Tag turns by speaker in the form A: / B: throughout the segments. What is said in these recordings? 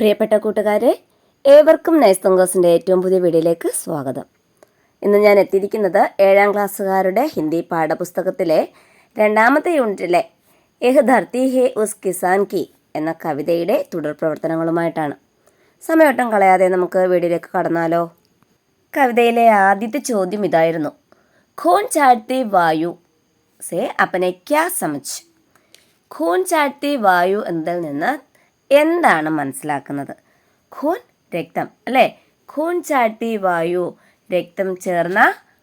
A: പ്രിയപ്പെട്ട കൂട്ടുകാരെ ഏവർക്കും നൈസ് ഏറ്റവും പുതിയ വീഡിയോയിലേക്ക് സ്വാഗതം. ഇന്ന് ഞാൻ എത്തിയിരിക്കുന്നത് ഏഴാം ക്ലാസ്സുകാരുടെ ഹിന്ദി പാഠപുസ്തകത്തിലെ രണ്ടാമത്തെ യൂണിറ്റിലെ എഹ് ധർത്തി ഹെ ഉസ് കിസാൻ കി എന്ന കവിതയുടെ തുടർ പ്രവർത്തനങ്ങളുമായിട്ടാണ്. സമയോട്ടം കളയാതെ നമുക്ക് വീഡിയോയിലേക്ക് കടന്നാലോ? കവിതയിലെ ആദ്യത്തെ ചോദ്യം ഇതായിരുന്നു. ഖോൻ ചാഴ്ത്തി വായു സേ അപ്പനെ ക്യാ സമച്ച്? ഖൂൻ ചാഴ്ത്തി വായു എന്നതിൽ നിന്ന് എന്താണ് മനസ്സിലാക്കുന്നത്? ഖൂൻ രക്തം അല്ലേ? ഖൂൻ ചാട്ടി വായു രക്തം ചേർന്ന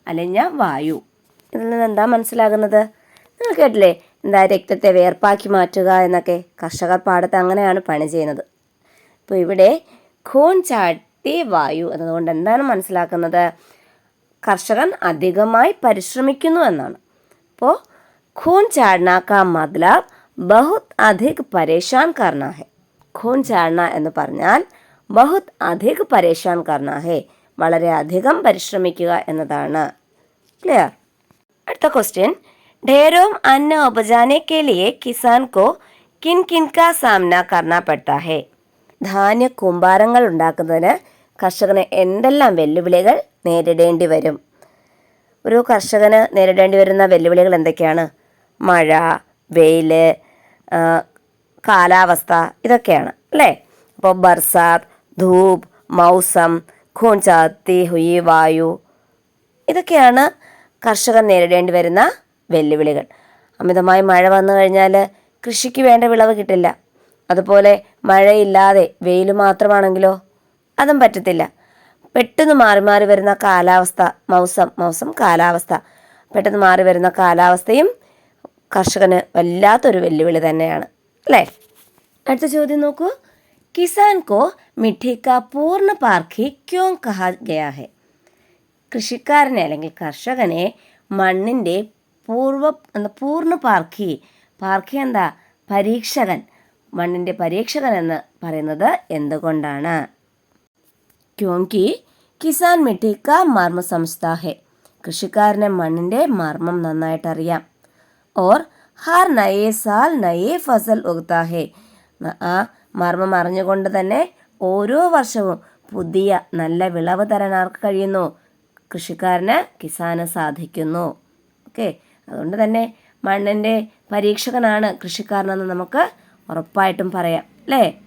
A: അലഞ്ഞ വായു. ഇതിൽ നിന്ന് എന്താ മനസ്സിലാകുന്നത്? നിങ്ങൾ കേട്ടില്ലേ? എന്താ രക്തത്തെ വേർപ്പാക്കി മാറ്റുക എന്നൊക്കെ? കർഷകർ പാടത്ത് അങ്ങനെയാണ് പണി ചെയ്യുന്നത്. ഇപ്പോൾ ഇവിടെ ഖൂൺ ചാട്ടി വായു എന്നതുകൊണ്ട് എന്താണ് മനസ്സിലാക്കുന്നത്? കർഷകൻ അധികമായി പരിശ്രമിക്കുന്നു എന്നാണ്. അപ്പോൾ ഖൂൺ ചാടനാക്ക മതലബ് ബഹുത് അധിക് പരേഷാൻ കർണ है खून ചാടന എന്ന് പറഞ്ഞാൽ ബഹുത് അധിക് പരേഷാൻ കർണ ഹേ വളരെ അധികം പരിശ്രമിക്കുക എന്നതാണ് ക്ലിയർ അടുത്ത ക്വസ്റ്റ്യൻ ढेरों अन्न उपजाने के लिए किसान को किन किन का सामना करना पड़ता है ധാന്യ കൂമ്പാരങ്ങൾ ഉണ്ടാക്കുന്നതിന് കർഷകന് എന്തെല്ലാം വെല്ലുവിളികൾ നേരിടേണ്ടി വരും ഒരു കർഷകന് നേരിടേണ്ടി വരുന്ന വെല്ലുവിളികൾ എന്തൊക്കെയാണ് മഴ വെയിൽ കാലാവസ്ഥ ഇതൊക്കെയാണ് അല്ലേ? അപ്പോൾ ബർസാത് ധൂപ് മൗസം ഖൂൺചാത്തി ഹുയി വായു ഇതൊക്കെയാണ് കർഷകൻ നേരിടേണ്ടി വരുന്ന വെല്ലുവിളികൾ. അമിതമായി മഴ വന്നു കഴിഞ്ഞാൽ കൃഷിക്ക് വേണ്ട വിളവ് കിട്ടില്ല. അതുപോലെ മഴയില്ലാതെ വെയിൽ മാത്രമാണെങ്കിലോ അതും പറ്റത്തില്ല. പെട്ടെന്ന് മാറി മാറി വരുന്ന കാലാവസ്ഥ മൗസം മൗസം കാലാവസ്ഥ. പെട്ടെന്ന് മാറി വരുന്ന കാലാവസ്ഥയും കർഷകന് വല്ലാത്തൊരു വെല്ലുവിളി തന്നെയാണ്. അല്ലേ? അടുത്ത ചോദ്യം നോക്കൂ. കിസാൻ കോ മിഠി കാ പൂർണ പാർഖി ക്യോ കഹാ ഗയാ ഹെ? കൃഷിക്കാരനെ അല്ലെങ്കിൽ കർഷകനെ മണ്ണിന്റെ പൂർവ എന്താ പൂർണ പാർഖി പാർഖി എന്താ? പരീക്ഷകൻ മണ്ണിന്റെ പരീക്ഷകൻ എന്ന് പറയുന്നത് എന്തുകൊണ്ടാണ്? ക്യോങ്കി കിസാൻ മിട്ടി കാ മർമ്മ സംസ്ഥാഹെ കൃഷിക്കാരനെ മണ്ണിന്റെ മർമ്മം നന്നായിട്ടറിയാം. ഓർ ഹർ നയേ സാൽ നയേ ഫസൽ ഉഗ്താ ഹെ. ന- ആ മർമ്മം അറിഞ്ഞുകൊണ്ട് തന്നെ ഓരോ വർഷവും പുതിയ നല്ല വിളവ് തരാൻ ആർക്ക് കഴിയുന്നു? കൃഷിക്കാരന് കിസാന് സാധിക്കുന്നു. ഓക്കെ അതുകൊണ്ട് തന്നെ മണ്ണിന്റെ പരീക്ഷകനാണ് കൃഷിക്കാരനെന്ന് നമുക്ക് ഉറപ്പായിട്ടും പറയാം അല്ലേ?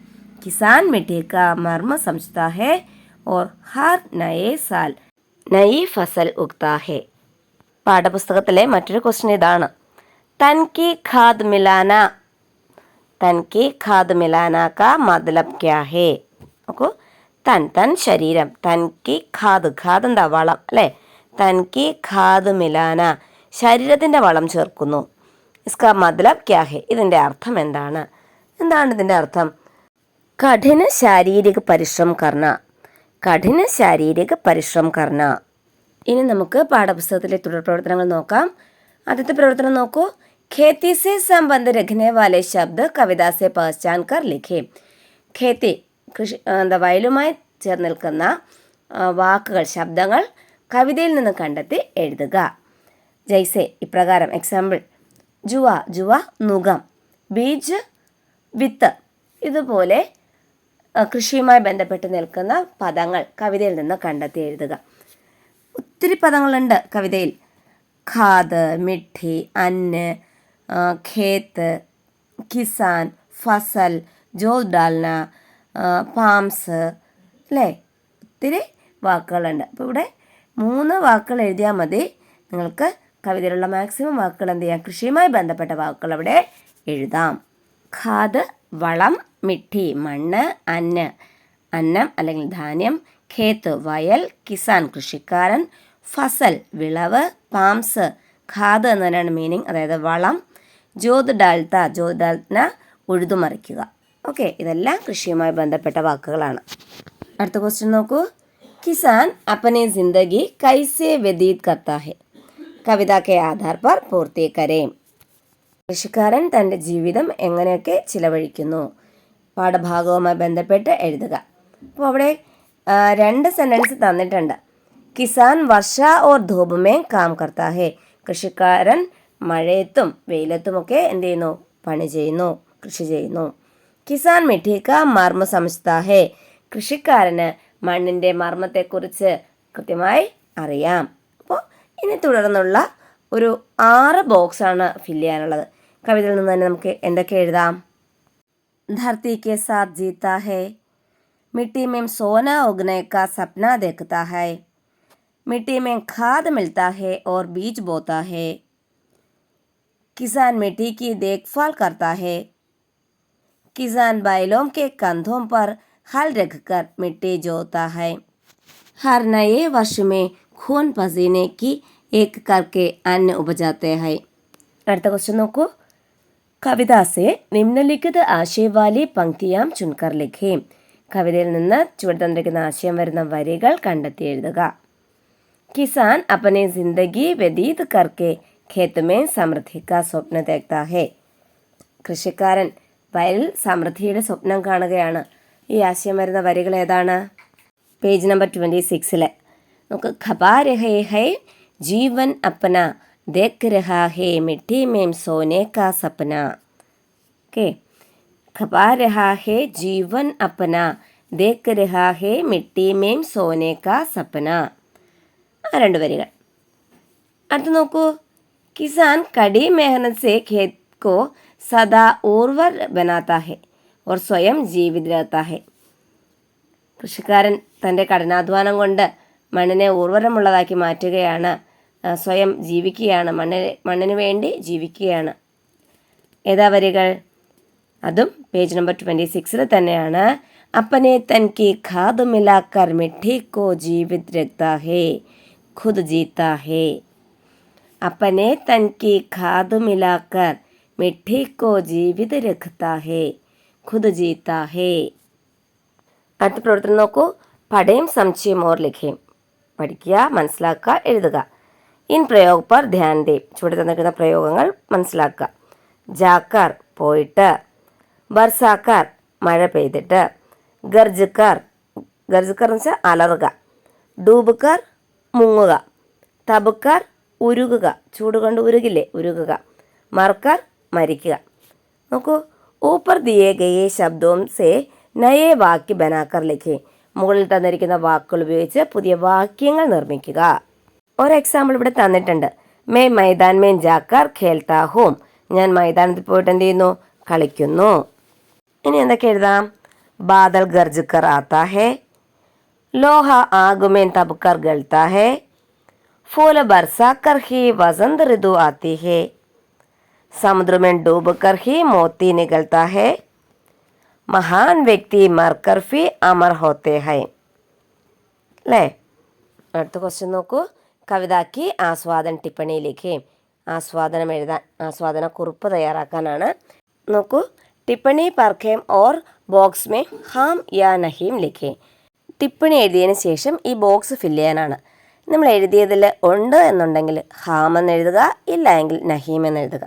A: കിസാൻ മിട്ടി കാ മർമ്മ സംസ്ഥാഹെ ഓർ ഹർ നയേ സാൽ നയി ഫസൽ ഉക്താഹെ പാഠപുസ്തകത്തിലെ മറ്റൊരു ക്വസ്റ്റ്യൻ ഇതാണ്. തൻകി ഖാദ് മിലാന. തൻകി ഖാദ് മിലാന കാ മതലബ് ക്യാ ഹേ. നോക്കൂ. തൻ തൻ ശരീരം. തൻകി ഖാദ് ഖാദ് എന്താ വളം അല്ലേ? തൻകി ഖാദ് മിലാന. ശരീരത്തിന്റെ വളം ചേർക്കുന്നു. ഇസ്കാ മതലബ് ക്യാ ഹേ. ഇതിന്റെ അർത്ഥം എന്താണ്? എന്താണ് ഇതിന്റെ അർത്ഥം? കഠിന ശാരീരിക പരിശ്രമം കർണ. കഠിന ശാരീരിക പരിശ്രമം കർണ. ഇനി നമുക്ക് പാഠപുസ്തകത്തിലെ തുടർ പ്രവർത്തനങ്ങൾ നോക്കാം. ആദ്യത്തെ പ്രവർത്തനം നോക്കൂ. ഖേത്തി से संबंध रखने वाले शब्द കവിത സെ പഹചാൻ കർ ലിഖേ ഖേത്തി കൃഷി എന്താ വയലുമായി ചേർന്ന് നിൽക്കുന്ന വാക്കുകൾ ശബ്ദങ്ങൾ കവിതയിൽ നിന്ന് കണ്ടെത്തി എഴുതുക. ജയ്സെ ഇപ്രകാരം എക്സാമ്പിൾ ജുവ ജുവ നുഖം ബീജ് വിത്ത് ഇതുപോലെ കൃഷിയുമായി ബന്ധപ്പെട്ട് നിൽക്കുന്ന പദങ്ങൾ കവിതയിൽ നിന്ന് കണ്ടെത്തി എഴുതുക. ഒത്തിരി പദങ്ങളുണ്ട് കവിതയിൽ. ഖാദ് മിഠി അന്ന് ഖേത്ത് കിസാൻ ഫസൽ ജോത് ഡാൽന പാംസ് അല്ലേ? ഒത്തിരി വാക്കുകളുണ്ട്. അപ്പോൾ ഇവിടെ മൂന്ന് വാക്കുകൾ എഴുതിയാൽ മതി. നിങ്ങൾക്ക് കവിതയിലുള്ള മാക്സിമം വാക്കുകൾ എന്ത് ചെയ്യാം? കൃഷിയുമായി ബന്ധപ്പെട്ട വാക്കുകൾ അവിടെ എഴുതാം. ഖാദ് വളം മിഠി മണ്ണ് അന്ന്. അന്നം അല്ലെങ്കിൽ ധാന്യം. ഖേത്ത് വയൽ. കിസാൻ കൃഷിക്കാരൻ. ഫസൽ വിളവ്. പാംസ്. ഖാദ് എന്നതിനാണ് മീനിങ് അതായത് വളം ജ്യോത് ഡാൽത്ത ജ്യോത് ഡാൽന ഉഴുതുമറിക്കുക ഓക്കെ ഇതെല്ലാം കൃഷിയുമായി ബന്ധപ്പെട്ട വാക്കുകളാണ്. അടുത്ത ക്വസ്റ്റ്യൻ നോക്കൂ. കിസാൻ അപ്പനെ ജിന്ദഗി കൈസേ വ്യതീത് കർത്താ കവിതാക്കെ ആധാർ പർ പൂർത്തി കരേം കൃഷിക്കാരൻ തന്റെ ജീവിതം എങ്ങനെയൊക്കെ ചിലവഴിക്കുന്നു? പാഠഭാഗവുമായി ബന്ധപ്പെട്ട് എഴുതുക. അപ്പോൾ അവിടെ രണ്ട് സെന്റൻസ് തന്നിട്ടുണ്ട്. കിസാൻ വർഷ ഓർ ധൂപമേ കാം കർത്താഹേ. കൃഷിക്കാരൻ മഴയത്തും വെയിലത്തുമൊക്കെ എന്ത് ചെയ്യുന്നു പണി ചെയ്യുന്നു കൃഷി ചെയ്യുന്നു കിസാൻ മിഠി കാ മർമ്മ സമജ്താ ഹേ കൃഷിക്കാരന് മണ്ണിൻ്റെ മർമ്മത്തെക്കുറിച്ച് കൃത്യമായി അറിയാം അപ്പോൾ ഇനി തുടർന്നുള്ള ഒരു ആറ് ബോക്സാണ് ഫില്ല് ചെയ്യാനുള്ളത് കവിതയിൽ നിന്ന് തന്നെ നമുക്ക് എന്തൊക്കെ എഴുതാം धरती के साथ जीता है मिट्टी में सोना उगने का सपना देखता है मिट्टी में खाद मिलता है और बीज बोता है किसान मिट्टी की देखभाल करता है किसान बैलों के कंधों पर हल रखकर मिट्टी जोता है हर नए वर्ष में खून पसीने की एक करके अन्न उपजाते हैं അടുത്ത ക്വസ്റ്റ്യൻ നോക്കൂ കവിത സെ നിമ്നലിഖിത ആശയവാലി പങ്ക്തിയാം ചുൻകർ ലിഖേം കവിതയിൽ നിന്ന് ചുവട് തന്നിരിക്കുന്ന ആശയം വരുന്ന വരികൾ കണ്ടെത്തി എഴുതുക കിസാൻ അപ്പനെ ജിന്ദഗി വ്യതീത് കർക്കെ ഖേത്ത് മേ സമൃദ്ധി കാ സ്വപ്ന തേക്താ ഹേ കൃഷിക്കാരൻ വയലിൽ സമൃദ്ധിയുടെ സ്വപ്നം കാണുകയാണ്. ഈ ആശയം വരുന്ന വരികൾ ഏതാണ്? പേജ് നമ്പർ ട്വന്റി സിക്സിലെ നമുക്ക് ഖബാ രഹേ ഹൈ ജീവൻ അപ്പന ദേക്ക് രഹാ ഹേ മിട്ടി മേം സോനെ കാ സപ്ന ഓക്കെ. ഖബാ രഹാ ഹേ ജീവൻ അപ്പന ദേക്ക് രഹാ ഹേ മിട്ടി മേം സോനെ കാ സപ്ന ആ രണ്ട് വരികൾ. അടുത്ത് നോക്കൂ. കിസാൻ कड़ी मेहनत से खेत को सदा उर्वर बनाता है और स्वयं जीवित रहता है। കൃഷിക്കാരൻ തന്റെ കഠിനാധ്വാനം കൊണ്ട് മണ്ണിനെ ഉർവരമുള്ളതാക്കി മാറ്റുകയാണ് സ്വയം ജീവിക്കുകയാണ് മണ്ണിന് മണ്ണിന് വേണ്ടി ജീവിക്കുകയാണ്. ഏതാ വരികൾ അതും പേജ് നമ്പർ ട്വന്റി സിക്സിൽ തന്നെയാണ്. അപ്പനെ തൻകി ഖാദ് മിലാക്കർ മിഠി കോ ജീവിത് രക്താ ഹേ ഖുദ് ജീത്താ ഹേ. अपने तन की खाद मिलाकर मिट्टी को जीवित रखता है खुद जीता है അടുത്ത പ്രവർത്തനം നോക്കൂ പഠയും സംശയം ഓർ ലിഖയും പഠിക്കുക മനസ്സിലാക്കുക എഴുതുക ഇൻ പ്രയോഗ പർ ധ്യാൻ ദേ ചുവടെ തന്നിരിക്കുന്ന പ്രയോഗങ്ങൾ മനസ്സിലാക്കുക ജാക്കാർ പോയിട്ട് ബർസാക്കാർ മഴ പെയ്തിട്ട് ഗർജക്കാർ ഗർജക്കാർ എന്ന് വെച്ചാൽ അലറുക ഡൂബുക്കാർ മുങ്ങുക തബുക്കാർ ഉരുകുക. ചൂട് കൊണ്ട് ഉരുകില്ലേ? ഉരുകുക. മറക്കാർ മരിക്കുക. നോക്കൂ. ഊപ്പർ ദിയേ ഗയേ ശബ്ദവും സേ നയേ വാക്യ ബനാക്കർ ലിഖേ മുകളിൽ തന്നിരിക്കുന്ന വാക്കുകൾ ഉപയോഗിച്ച് പുതിയ വാക്യങ്ങൾ നിർമ്മിക്കുക. ഒരു എക്സാമ്പിൾ ഇവിടെ തന്നിട്ടുണ്ട്. മേ മൈതാൻ മേൻ ജാക്കർ ഖേൽത്താ ഹോം. ഞാൻ മൈതാനത്തിൽ പോയിട്ട് എന്ത് ചെയ്യുന്നു? കളിക്കുന്നു. ഇനി എന്തൊക്കെ എഴുതാം? ബാദൽ ഗർജുക്കർ ആത്താ ഹേ. ലോഹ ആഗുമേൻ തബുക്കർ ഗൾത്താ ഹേ. फूल बरसा कर ही वसंत ऋतु आती है समुद्र में डूब कर ही मोती निकलता है महान व्यक्ति मरकर भी अमर होते हैं അല്ലേ അടുത്ത ക്വസ്റ്റ്യൻ നോക്കൂ കവിതാക്കി ആസ്വാദൻ ടിപ്പണി ലിഖേ ആസ്വാദനം എഴുതാൻ ആസ്വാദന കുറിപ്പ് തയ്യാറാക്കാനാണ് നോക്കൂ ടിപ്പണി പർഖേം ഓർ ബോക്സ് മേ ഹാം യാ നഹീം ലിഖേ ടിപ്പണി എഴുതിയതിന് ശേഷം ഈ ബോക്സ് ഫില്ല് ചെയ്യാനാണ് നമ്മൾ എഴുതിയതിൽ ഉണ്ട് എന്നുണ്ടെങ്കിൽ ഹാമെന്ന് എഴുതുക ഇല്ല എങ്കിൽ നഹീം എന്ന് എഴുതുക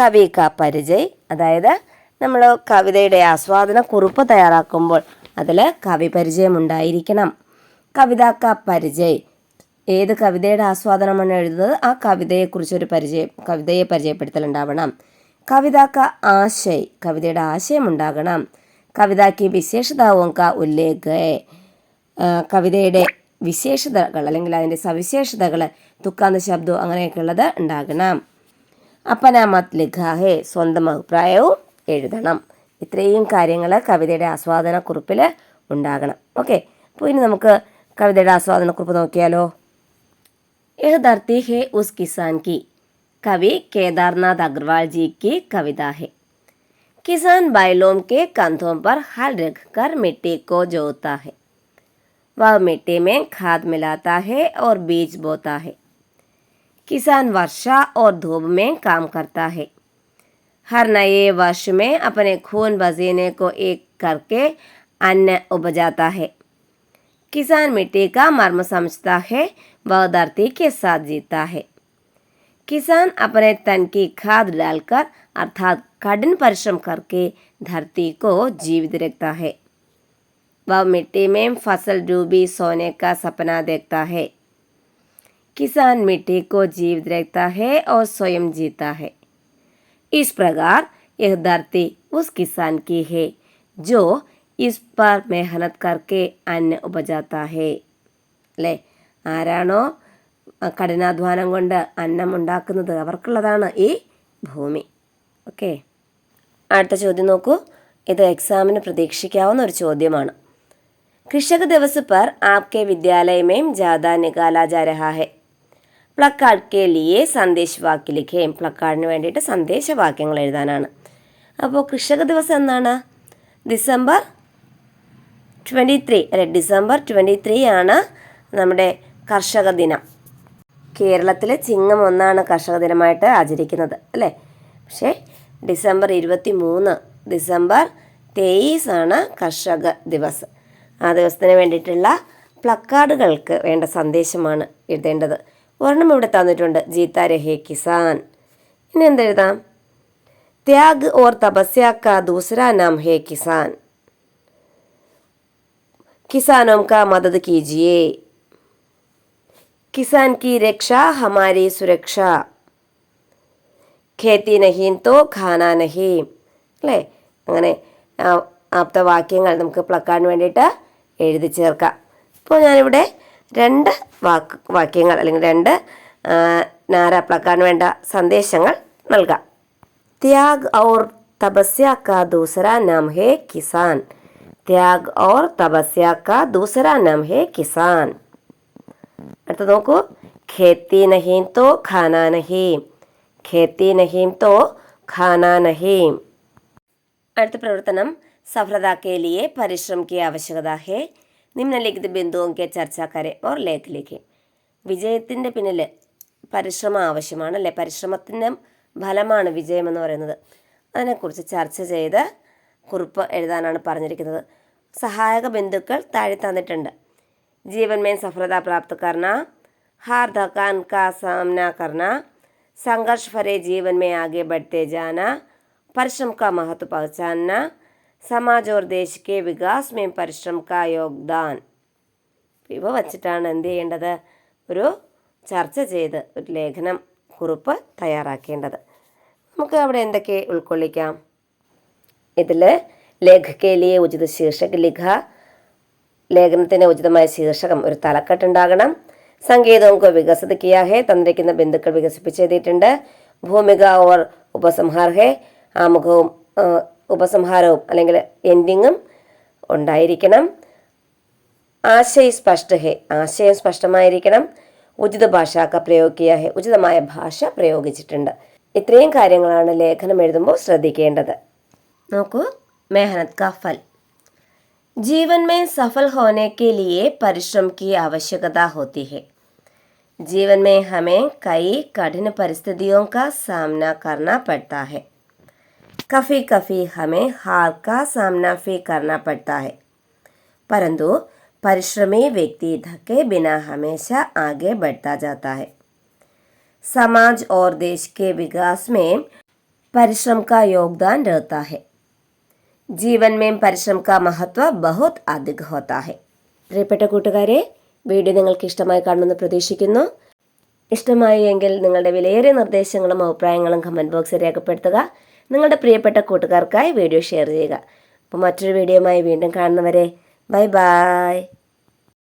A: കവി ക പരിചയ് അതായത് നമ്മൾ കവിതയുടെ ആസ്വാദന കുറിപ്പ് തയ്യാറാക്കുമ്പോൾ അതിൽ കവി പരിചയം ഉണ്ടായിരിക്കണം. കവിത ക പരിചയ്. ഏത് കവിതയുടെ ആസ്വാദനമാണ് എഴുതുന്നത്? ആ കവിതയെക്കുറിച്ചൊരു പരിചയം കവിതയെ പരിചയപ്പെടുത്തലുണ്ടാവണം. കവിത ക ആശയ് കവിതയുടെ ആശയം ഉണ്ടാകണം. കവിതയ്ക്ക് വിശേഷതാവും ക ഉല്ലേഖ. കവിതയുടെ വിശേഷതകൾ അല്ലെങ്കിൽ അതിൻ്റെ സവിശേഷതകൾ തുക്കാന്ത ശബ്ദവും അങ്ങനെയൊക്കെയുള്ളത് ഉണ്ടാകണം അപ്പനാമത് ലിഖാഹെ സ്വന്തം അഭിപ്രായവും എഴുതണം ഇത്രയും കാര്യങ്ങൾ കവിതയുടെ ആസ്വാദന കുറിപ്പിൽ ഉണ്ടാകണം ഓക്കെ അപ്പോൾ ഇനി നമുക്ക് കവിതയുടെ ആസ്വാദന കുറിപ്പ് നോക്കിയാലോ यह धरती है उस किसान की कवि केदारनाथ अग्रवाल जी की कविता है किसान बैलों के कंधों पर हल रखकर मिट्टी को जोता है वह मिट्टी में खाद मिलाता है और बीज बोता है। किसान वर्षा और धूप में काम करता है। हर नए वर्ष में अपने खून पसीने को एक करके अन्न उपजाता है। किसान मिट्टी का मर्म समझता है, वह धरती के साथ जीता है। किसान अपने तन की खाद डालकर अर्थात कठिन परिश्रम करके धरती को जीवित रखता है। वह मिट्टी में फसल डूबी सोने का सपना देखता है किसान मिट्टी को जीवित रखता है और स्वयं जीता है इस प्रकार यह धरती उस किसान की है जो इस पर मेहनत करके अन्न उपजाता है അല്ലേ ആരാണോ ആ, കഠിനാധ്വാനം കൊണ്ട് അന്നം ഉണ്ടാക്കുന്നത് അവർക്കുള്ളതാണ് ഈ ഭൂമി ഓക്കെ അടുത്ത ചോദ്യം നോക്കൂ ഇത് എക്സാമിന് പ്രതീക്ഷിക്കാവുന്ന ഒരു ചോദ്യമാണ് कृषक दिवस पर आपके विद्यालय में ज़्यादा निकाला जा रहा है പ്ലക്കാർഡ് കെ ലിയെ സന്ദേശ് വാക്ക് ലിഖേം പ്ലക്കാർഡിന് വേണ്ടിയിട്ട് സന്ദേശവാക്യങ്ങൾ എഴുതാനാണ് അപ്പോൾ കൃഷക ദിവസം എന്നാണ് ഡിസംബർ ട്വൻറ്റി ത്രീ അല്ലെ ഡിസംബർ ട്വൻറ്റി ത്രീ ആണ് നമ്മുടെ കർഷക ദിനം കേരളത്തിൽ ചിങ്ങം ഒന്നാണ് കർഷക ദിനമായിട്ട് ആചരിക്കുന്നത് അല്ലേ പക്ഷേ ഡിസംബർ ഇരുപത്തി മൂന്ന് ഡിസംബർ തേയ്സ് ആണ് കർഷക ദിവസ് ആ ദിവസത്തിന് വേണ്ടിയിട്ടുള്ള പ്ലക്കാർഡുകൾക്ക് വേണ്ട സന്ദേശമാണ് എഴുതേണ്ടത്. ഒരെണ്ണം ഇവിടെ തന്നിട്ടുണ്ട്. ജീത്ത രഹേ കിസാൻ. ഇനി എന്തെഴുതാം ത്യാഗ് ഓർ തപസ്യാക്ക ദൂസരാ നാം ഹേ കിസാൻ. കിസാനോം കാ മദത് കീജിയേ. കിസാൻ കി രക്ഷ ഹമാരി സുരക്ഷ. ഖേത്തി നഹീൻ തോ ഖാന നഹീം. അല്ലേ? അങ്ങനെ ആപ്ത വാക്യങ്ങൾ നമുക്ക് പ്ലക്കാൻ വേണ്ടിയിട്ട് എഴുതി ചേർക്കാം. ഇപ്പോൾ ഞാനിവിടെ രണ്ട് വാക്ക് വാക്യങ്ങൾ അല്ലെങ്കിൽ രണ്ട് നാരാപ്ലക്കാൻ വേണ്ട സന്ദേശങ്ങൾ നൽകാം. ത്യാഗ് ഔർ തപസ്യ ദൂസര നാം ഹേ കിസാൻ. ത്യാഗ് ഔർ തപസ്യ ദൂസര നാം ഹേ കിസാൻ. അടുത്ത നോക്കൂ. ഖേത്തി നഹീം തോ ഖാനാ നഹീം. ഖേത്തി നഹീം തോ ഖാനാ നഹീം. അടുത്ത പ്രവർത്തനം. സഫലത के लिए परिश्रम की आवश्यकता है നിമ്നലിഖിത ബിന്ദുവും കെ ചർച്ച കരെ ഓർ ലേഖ ലിഖേ വിജയത്തിൻ്റെ പിന്നിൽ പരിശ്രമം ആവശ്യമാണ് അല്ലേ പരിശ്രമത്തിൻ്റെ ഫലമാണ് വിജയം എന്ന് പറയുന്നത് അതിനെക്കുറിച്ച് ചർച്ച ചെയ്ത് കുറിപ്പ് എഴുതാനാണ് പറഞ്ഞിരിക്കുന്നത് സഹായക ബിന്ദുക്കൾ താഴെ തന്നിട്ടുണ്ട് जीवन में सफलता प्राप्त करना हार थकान का सामना करना संघर्ष भरे जीवन में आगे बढ़ते जाना परिश्रम का महत्व पहचानना समाज और देश के विकास में परिश्रम का योगदान ഇവ വച്ചിട്ടാണ് എന്ത് ചെയ്യേണ്ടത് ഒരു ചർച്ച ചെയ്ത് ഒരു ലേഖനം കുറിപ്പ് തയ്യാറാക്കേണ്ടത് നമുക്ക് അവിടെ എന്തൊക്കെ ഉൾക്കൊള്ളിക്കാം ഇതിൽ ലേഖകയിലെ ഉചിത ശീർഷക ലിഖ ലേഖനത്തിന് ഉചിതമായ ശീർഷകം ഒരു തലക്കെട്ടുണ്ടാകണം സംഗീതവും കോ വികസിത കിയാ ഹേ തന്നിരിക്കുന്ന ബിന്ദുക്കൾ വികസിപ്പിച്ചെഴുതിയിട്ടുണ്ട് ഭൂമിക ഓർ ഉപസംഹാർ ഹേ ആമുഖവും ആ, ഉപസംഹാരവും അല്ലെങ്കിൽ എൻഡിങ്ങും ഉണ്ടായിരിക്കണം ആശയ സ്പഷ്ട ഹേ ആശയം സ്പഷ്ടമായിരിക്കണം ഉചിത ഭാഷാക്ക പ്രയോഗിക്കുക ഹേ ഉചിതമായ ഭാഷ പ്രയോഗിച്ചിട്ടുണ്ട് ഇത്രയും കാര്യങ്ങളാണ് ലേഖനം എഴുതുമ്പോൾ ശ്രദ്ധിക്കേണ്ടത് നോക്കൂ മെഹനത് കാ ഫൽ जीवन में सफल होने के लिए परिश्रम की आवश्यकता होती है जीवन में हमें कई कठिन परिस्थितियों का सामना करना पड़ता है कभी कभी हमें हार का सामना भी करना पड़ता है परंतु परिश्रमी व्यक्ति थके बिना हमेशा आगे बढ़ता जाता है समाज और देश के विकास में परिश्रम का योगदान रहता है ജീവൻ മേം പരിശ്രമ കാ മഹത്വ ബഹുത് അധിക് ഹോത്താ ഹെ പ്രിയപ്പെട്ട കൂട്ടുകാരെ വീഡിയോ നിങ്ങൾക്ക് ഇഷ്ടമായി കാണുമെന്ന് പ്രതീക്ഷിക്കുന്നു ഇഷ്ടമായി എങ്കിൽ നിങ്ങളുടെ വിലയേറിയ നിർദ്ദേശങ്ങളും അഭിപ്രായങ്ങളും കമൻറ്റ് ബോക്സിൽ രേഖപ്പെടുത്തുക നിങ്ങളുടെ പ്രിയപ്പെട്ട കൂട്ടുകാർക്കായി വീഡിയോ ഷെയർ ചെയ്യുക. അപ്പോൾ മറ്റൊരു വീഡിയോയുമായി വീണ്ടും കാണുന്നവരെ ബൈ ബൈ